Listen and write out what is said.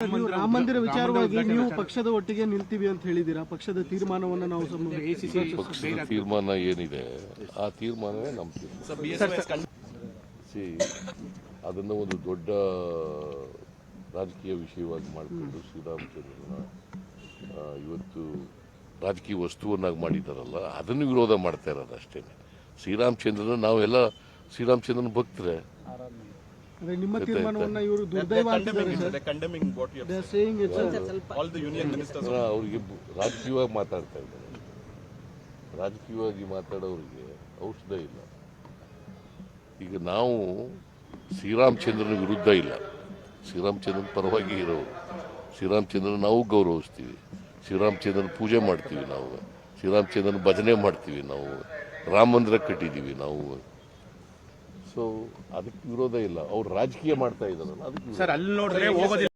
ನೀವು ರಾಮ ಮಂದಿರ ವಿಚಾರವಾಗಿ ನೀವು ಪಕ್ಷದ ಒಟ್ಟಿಗೆ ನಿಲ್ತೀವಿ ಅಂತ ಹೇಳಿದ್ದೀರಾ? ಪಕ್ಷದ ತೀರ್ಮಾನವನ್ನ ನಾವು ಪಕ್ಷದ ತೀರ್ಮಾನ ಏನಿದೆ? ಆ ತೀರ್ಮಾನವೇ ನಮ್ಮ ತೀರ್ಮಾನ. ಸಿ ಅದನ್ನು ಒಂದು ದೊಡ್ಡ ರಾಜಕೀಯ ವಿಷಯವಾಗಿ ಮಾಡಿಕೊಂಡು ಶ್ರೀರಾಮಚಂದ್ರನ ಇವತ್ತು ರಾಜಕೀಯ ವಸ್ತುವನ್ನಾಗಿ ಮಾಡಿದಾರಲ್ಲ ಅದನ್ನು ವಿರೋಧ ಮಾಡ್ತಾ ಇರೋದು ಅಷ್ಟೇ ಶ್ರೀರಾಮಚಂದ್ರನ ನಾವೆಲ್ಲ ಶ್ರೀರಾಮಚಂದ್ರನ ಭಕ್ತರೆ. ಅಂದ್ರೆ ನಿಮ್ಮ ತೀರ್ಮಾನವನ್ನ ಇವರು ದುರ್ದೈವ. ಅವರಿಗೆ ರಾಜಕೀಯವಾಗಿ ಮಾತಾಡ್ತಾ ಇದ್ದಾರೆ. ರಾಜಕೀಯವಾಗಿ ಮಾತಾಡೋರಿಗೆ ಔಷಧ ಇಲ್ಲ. ಈಗ ನಾವು ಶ್ರೀರಾಮಚಂದ್ರನ ವಿರುದ್ಧ ಇಲ್ಲ. ಶ್ರೀರಾಮಚಂದ್ರನ ಪರವಾಗಿ ಇರೋರು. ಶ್ರೀರಾಮಚಂದ್ರನ ನಾವು ಗೌರವಿಸ್ತೀವಿ. ಶ್ರೀರಾಮಚಂದ್ರನ ಪೂಜೆ ಮಾಡ್ತೀವಿ ನಾವು. ಶ್ರೀರಾಮಚಂದ್ರನ ಭಜನೆ ಮಾಡ್ತೀವಿ ನಾವು. ರಾಮ ಮಂದಿರ ಕಟ್ಟಿದ್ದೀವಿ ನಾವು. ಸೊ ಅದಕ್ಕೆ ವಿರೋಧ ಇಲ್ಲ. ಅವ್ರು ರಾಜಕೀಯ ಮಾಡ್ತಾ ಇದ್ದಾರಲ್ಲ ಅದಕ್ಕೆ ಸರ್ ಅಲ್ಲಿ ನೋಡಿದ್ರೆ ಹೋಗೋದಿಲ್ಲ.